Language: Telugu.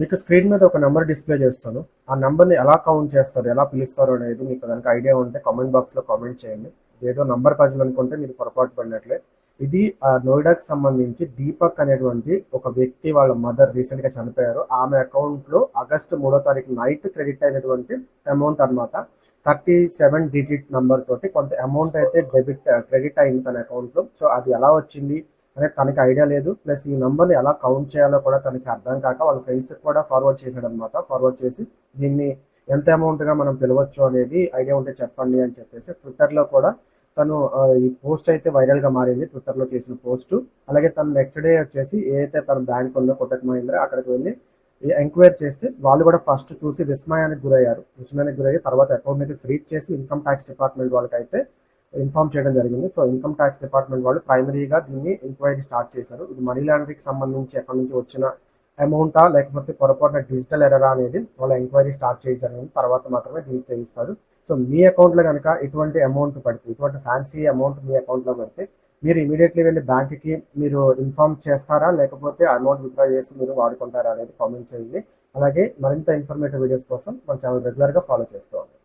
మీకు స్క్రీన్ మీద ఒక నెంబర్ డిస్ప్లే చేస్తాను. ఆ నెంబర్ని ఎలా కౌంట్ చేస్తారు ఎలా పిలుస్తారు అనేది మీకు కనుక ఐడియా ఉంటే కామెంట్ బాక్స్లో కామెంట్ చేయండి. ఏదో నంబర్ పజిల్ అనుకుంటే మీరు పొరపాటు పడినట్లే. ఇది ఆ నోయిడాకి సంబంధించి దీపక్ అనేటువంటి ఒక వ్యక్తి వాళ్ళ మదర్ రీసెంట్గా చనిపోయారు. ఆమె అకౌంట్లో ఆగస్టు మూడో తారీఖు నైట్ క్రెడిట్ అయినటువంటి అమౌంట్ అన్నమాట. థర్టీ సెవెన్ డిజిట్ నంబర్ తోటి కొంత అమౌంట్ అయితే డెబిట్ క్రెడిట్ అయింది తన అకౌంట్లో సో అది ఎలా వచ్చింది అనేది తనకి ఐడియా లేదు. ప్లస్ ఈ నెంబర్ని ఎలా కౌంట్ చేయాలో కూడా తనకి అర్థం కాక వాళ్ళ ఫ్రెండ్స్ కూడా ఫార్వర్డ్ చేశాడు అనమాట ఫార్వర్డ్ చేసి దీన్ని ఎంత అమౌంట్గా మనం పిలవచ్చు అనేది ఐడియా ఉంటే చెప్పండి అని చెప్పేసి ట్విట్టర్లో కూడా తను ఈ పోస్ట్ అయితే వైరల్గా మారింది. ట్విట్టర్లో చేసిన పోస్ట్. అలాగే తను నెక్స్ట్ డే వచ్చేసి ఏదైతే తన బ్యాంక్ ఉందో కొట్టక్ మహీంద్రా అక్కడికి వెళ్ళి ఎంక్వైరీ చేస్తే వాళ్ళు కూడా ఫస్ట్ చూసి విస్మయానికి గురయ్యారు. విస్మయానికి గురయ్యి తర్వాత అకౌంట్ అయితే ఫ్రీజ్ చేసి ఇన్కమ్ ట్యాక్స్ డిపార్ట్మెంట్ వాళ్ళకైతే ఇన్ఫామ్ ఇన్ఫార్మ్ చేయడం జరిగింది. సో ఇన్కమ్ ట్యాక్స్ డిపార్ట్మెంట్ వాళ్ళు ప్రైమరీగా దీన్ని ఎంక్వైరీ స్టార్ట్ చేశారు. ఇది మనీ లాండరింగ్ సంబంధించి ఎక్కడి నుంచి వచ్చిన అమౌంటా లేకపోతే పొరపాటున డిజిటల్ ఎరరా అనేది వాళ్ళ ఎంక్వైరీ స్టార్ట్ చేయడం జరిగింది. తర్వాత మాత్రమే దీనికి తెలుస్తారు సో మీ అకౌంట్లో కనుక ఇటువంటి అమౌంట్ పడితే ఇటువంటి ఫ్యాన్సీ అమౌంట్ మీ అకౌంట్లో పడితే మీరు ఇమీడియట్లీ వెళ్ళి బ్యాంక్కి మీరు ఇన్ఫార్మ్ చేస్తారా? లేకపోతే అమౌంట్ విత్డ్రా చేసి మీరు వాడుకుంటారా అనేది కామెంట్ చేయండి. అలాగే మరింత ఇన్ఫర్మేటివ్ వీడియోస్ కోసం మన ఛానల్ రెగ్యులర్గా ఫాలో చేసుకోవాలి